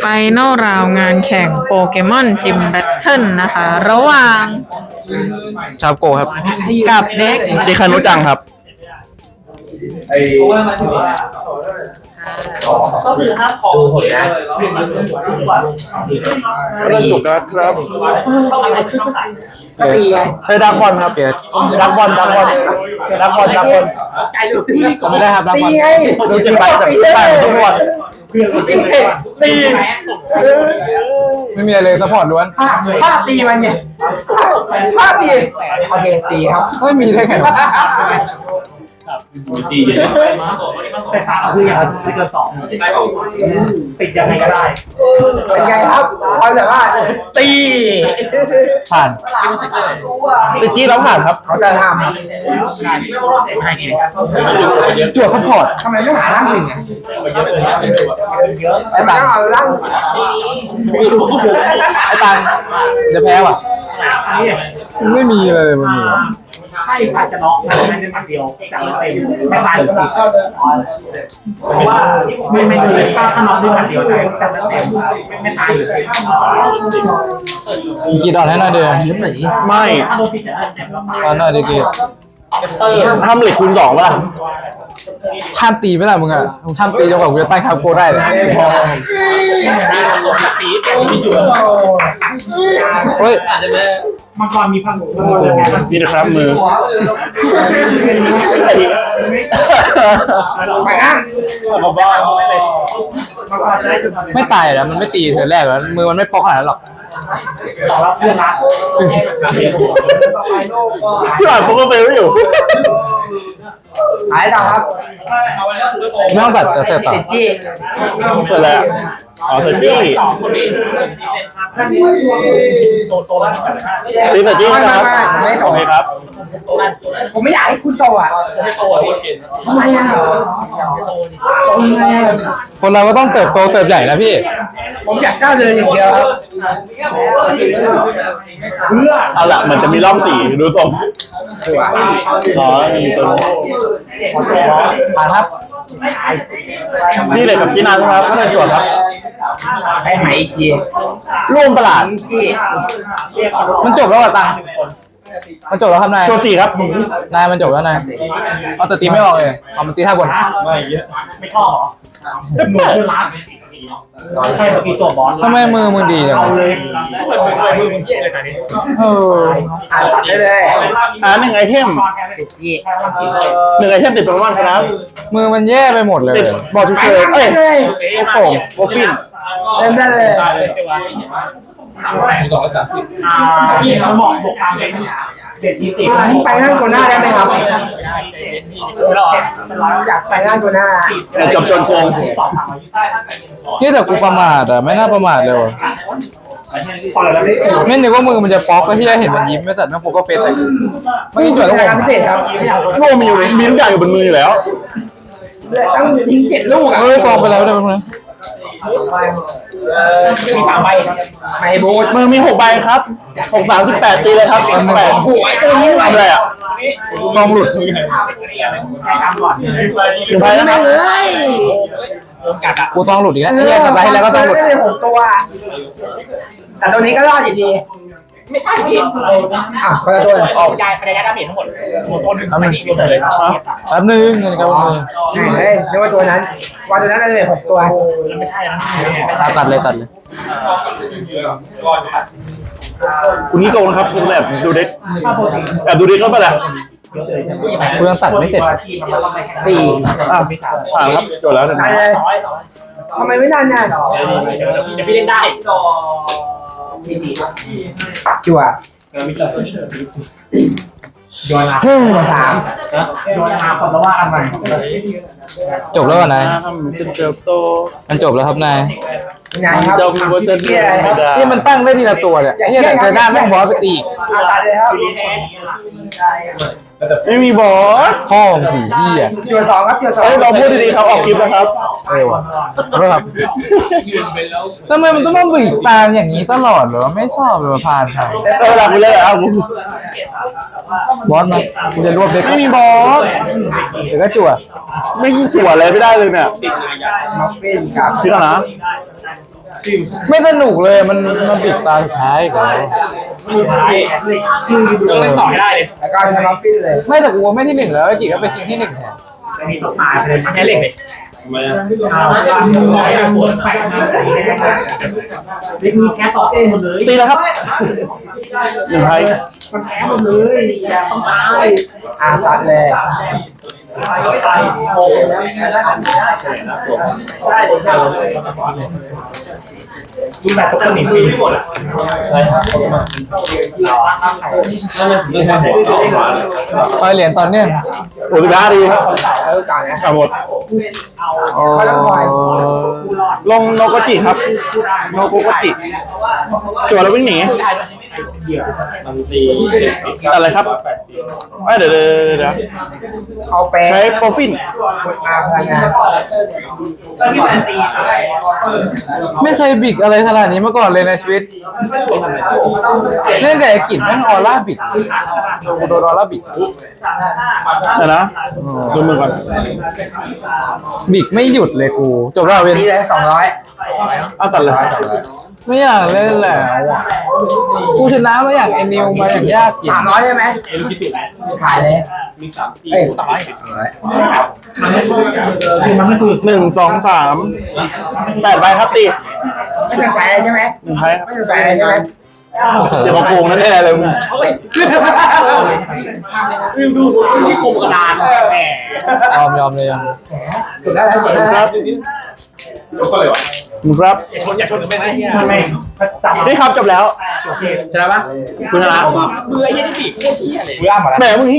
ไฟนอลราวงานแข่งโปเกมอนจิมแบทเทิลนะคะ ระหว่างชาวโกครับกับเด็กดิคานุจังครับ ก็คือถ้าของเสียเริ่มจุกแล้วครับเข้ามาในช่องต่างตีไงใช้ดักบอลครับเกียรดักบอลดักบอลดักบอลดักบอลใจดูตีไม่ได้ครับดักบอลดูเจ็บไปแต่ไม่ได้ทุกวัน ตีตีไม่มีอะไรเลยซัพพอร์ตล้วนภาพตีมันไงภาพตีโอเคตีครับไม่มีได้ไงวะ ตีแต่ขาคืออย่างที่เกินสองติดยังไงก็ได้ เป็นไงครับพอแต่ว่าตีผ่านตะกี้เราผ่านครับเขาจะทจวดซัพพอร์ตำทำไมไม่หาร่างหนึ่งอะไอ้ตังเอาร่างไอ้ตังจะแพ้ว่ะ ไม่มีเลยมันมีให้ใครจะน็อกนะไม่ได้หมัดเดียวจากเต็มไม่ตายเลยสิเพราะว่าไม่ไม่เลยถ้าถ้าน็อกด้วยหมัดเดียวจะจะเต็มไม่ตายเลยมีกี่ดอกให้หน่อยเดียวไม่ถ้าโดนติดจะเต็มแล้วตายตอนหน่อยเดียวกี่ทำเหล็กคูณสองป่ะล่ะห้ามตีไม่ได้มึงอะมึงห้ามตีจนกว่ากูจะตั้งคาโกได้เลยีตรงอยู่เฮ้ยมังกรมีพังหมดเลยนี่นะครับมือไปอะบ้าไม่ตายแล้วมันไม่ตีเธอแรกแล้วมือมันไม่ปอกขนาดหรอกต่อรับเพื่อนรักพี่อ่านโปเกอร์เฟลอยู่หายต่อครับไม่ต้องตัดจะเสร็จต่อเสร็จแล้ว อ๋อเสร็จจี้สองคนนี้โตโตแล้วมีปัญหาตีเสร็จจี้นะครับโอเคครับผมไม่อยากให้คุณโตอะไม่โตอะทำไมอะทำไมอะคนเราก็ต้องเติบโตเติบใหญ่นะพี่ ผมอยากก้าวเดินอย่างเดียวครับเพื่อเอาละมันจะมีรอบสี่ดูทรงอ๋อมีตัวนึงผ่านครับ นี่เลยกับพี่นันครับท่านจวดครับไปหายอีกทีร่วมประหลาดจี้มันจบแล้วเหรอตังมันจบแล้วครับนายตัวสี่ครับนายมันจบแล้วนายเอาแต่ตีไม่ออกเลยเอามันตีท่าบนไม่ชอบหรอจะหนุนร้าน ใช่เมื่อกี้ตัวบอลทำไมมือมึงดีจังเอาวะเลยมือมึงเยี่ยเลยนะนี่เอออ่านตัดได้เลยอ่าหนึ่งไอเทมติดจี้แค่ต้องกินเลยหนึ่งไอเทมติดโปเกมอนครับมือมันแย่ไปหมดเลยติดบอลชูเชอร์เอ้ยเลยโอ้โหโบฟินเล่นได้เลยพี่เขาบอกบวกตามเลยเจ็ดยี่สิบไปนั่งตัวหน้าได้ไหมครับแล้วอยากไปนั่งตัวหน้าแต่จบจนโกงสองสามที่แต่กูประมาทแต่ไม่น่าประมาทเลยว่ะพอแล้วได้ไม่นึกว่ามือมันจะป๊อกก็ที่ได้เห็นมันยิ้มไม่ตัดแม่งโปกก็เฟซใส่กูเมื่อกี้จวดรต้องผมการพิเศษครับโลมีอยู่มีทุกอย่างอยู่บนมืออยู่แล้วต้องทิ้งเจ็ดลูกอะเฮ้ยฟองไปแล้วได้ไหมเพื่อน มีสามใบไม่โบดมือมีหกใบครับหกสามสิบแปดตีเลยครับแปดโอ้ยตัวนี้ทำอะไรอะฟองหลุดให้ทำก่อนหนึ่งใบนะคไม่รับเลยกูต้องหลุดอีกแล้วที่แรกทำไปให้แล้วก็ต้องหลุดได้หกตัว แต่ตัวนี้ก็รอดอยู่ดี ไม่ใช่ผิดอะคนละตัวเลยออกยายคะแนนดาเมจทั้งหมดหมดต้นหนึ่งไม่ดีเลยแป๊บนึงเงินกับมือเฮ้ยนึกว่าตัวนั้นว่าตัวนั้นได้เลยหกตัวไม่ใช่นะตัดเลยตัดเลยคุณนี่โกงนะครับคุณแอบดูเด็กแอบดูเด็กแล้วป่ะล่ะกูยังตัดไม่เสร็จสี่อะผ่านครับจบแล้วหนึ่งได้เลยทำไมไม่นานน่ะเดี๋ยวพี่เล่นได้ จั่วโยนนะตัวสามโยนนะก่อนแล้วว่ากันใหม่จบแล้วเหรอนายทำจะเติบโตมันจบแล้วครับนายงานครับเจ้ามีเวอร์ชันเกียร์อะไรครับนี่มันตั้งได้ทีละตัวเนี่ยที่แต่เธอหน้าแม่งบอสไปตีอีกอะตัดเลยครับ ไม่มีบอสพ่อผีที่อะจั่วสองครับจั่วสองเอ้ยเราพูดดีๆครับออกคลิปนะครับเออว่ะครับทำไมมันต้องมาบีบตามอย่างนี้ตลอดเหรอไม่ชอบเลยผ่านใครเออหลักไปเลยครับบอสมากูจะรวบเด็กไม่มีบอสเดี๋ยวก็จั่วไม่ยิงจั่วอะไรไม่ได้เลยเนี่ยมัฟฟินกับคิดแล้วนะ ไม่สนุกเลยมันมันปิดตาสุดท้ายอีกันก็เลยต่อให้ได้เลยแล้วก็ใช้มัฟฟินเลยไม่แต่กูว่าไม่ที่หนึ่งแล้วไอ้กิจก็ไปชิงที่หนึ่งแทนจะมีต้องตายเลยแค่เหล็กเลยเอาปวดแปลกมากเล็กมีแค่สองคนเลยตีแล้วครับหนึ่งไทยมันแพ้หมดเลยต้องตายอาตัดเลย ดูแบบตกหนีปีไม่หมดอะไปเหรียญตอนเนี้ยโอ้ยบ้าดีครับเออก่อนนะอะหมดโอ้ลงโนโกจิครับ โนโกจิจั่วแล้ววิ่งหนีอะไรครับ เอ้ยเดี๋ยวเดี๋ยวเดี๋ยวเดี๋ยวเอาแปรใช้โปรฟินอาพลังงานแล้วพี่แมนตีไม่เคยบิกอะไรขนาดนี้มาก่อนเลยในชีวิต เล่นกับไอ้กิจแม่งออร่าบิกโดนกูโดนออร่าบิกเดี๋ยวนะดูมือก่อนบิกไม่หยุดเลยกู จบแล้วเวนนี่เลยสองร้อย เอาตัดเลยไม่อยากเล่นแล้วอะกูชนะมาอย่างไอ้นิวมาอย่างยากกินสามร้อยใช่ไหมขายเลยเอ้ยสองร้อยคือมันไม่คือหนึ่งสองสามแปดใบครับตีไม่ถึงสายเลยใช่ไหมหนึ่งไทยครับไม่ถึงสายเลยใช่ไหมเดี๋ยวมาโกงแน่ๆเลยมึงลืมดูที่กลมกระดานแหมยอมยอมเลยยอมสุดแล้วสุดแล้ว ครับครับชนอยากชนหรือไม่ทำไมจับนี่ครับจบแล้วโอเคใช่ปะคุณชนะเบื่อไอ้ยี่ที่ปีกโคตรเหี้ยเลยแหมมึงนี่